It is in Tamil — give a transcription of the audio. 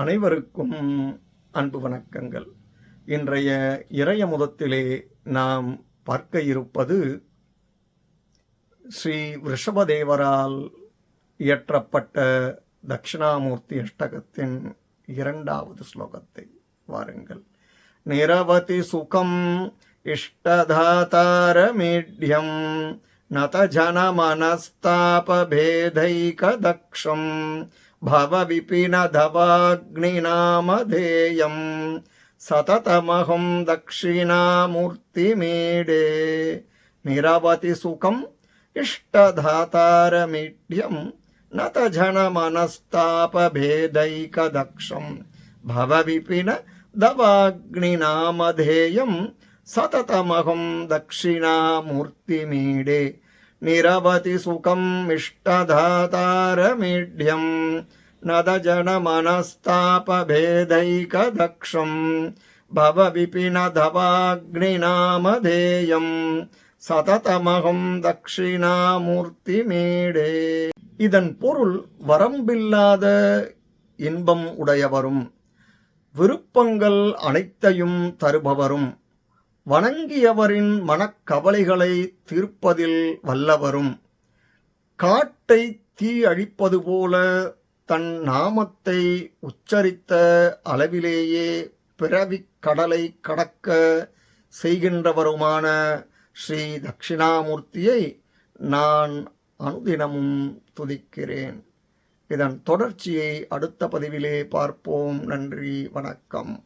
அனைவருக்கும் அன்பு வணக்கங்கள். இன்றைய இறைய முதத்திலே நாம் பார்க்க இருப்பது ஸ்ரீ ரிஷபதேவரால் இயற்றப்பட்ட தட்சிணாமூர்த்தி அஷ்டகத்தின் இரண்டாவது ஸ்லோகத்தை வாருங்கள். நிரவதி சுகம் இஷ்டதாதாரமேட்யம் नतजनमनस्तापभेदैकदक्षं भवविपिनधवाग्निनामधेयं सततमहं दक्षिणामूर्तिमीडे निरवतिसुखम् इष्टधातारमीढ्यं नतजनमनस्तापभेदैकदक्षं भवविपिनधवाग्निनामधेयं सततमहं दक्षिणामूर्तिमीडे निरवति सुखम् इष्टधातारमीड्यम् नदजनमनस्तापभेदैकदक्षम् भवविपिनधवाग्निनामधेयम् சததமகம் தட்சிணாமூர்த்திமேடே இதன் பொருள் வரம்பில்லாத இன்பம் உடையவரும் விருப்பங்கள் அனைத்தையும் தருபவரும் வணங்கியவரின் மனக்கவலைகளை தீர்ப்பதில் வல்லவரும். காட்டை தீ அழிப்பது போல தன் நாமத்தை உச்சரித்த அளவிலேயே பிறவிக் கடலை கடக்க செய்கின்றவருமான ஸ்ரீ தட்சிணாமூர்த்தியை நான் அனுதினமும் துதிக்கிறேன். இதன் தொடர்ச்சியை அடுத்த பதிவிலே பார்ப்போம். நன்றி வணக்கம்.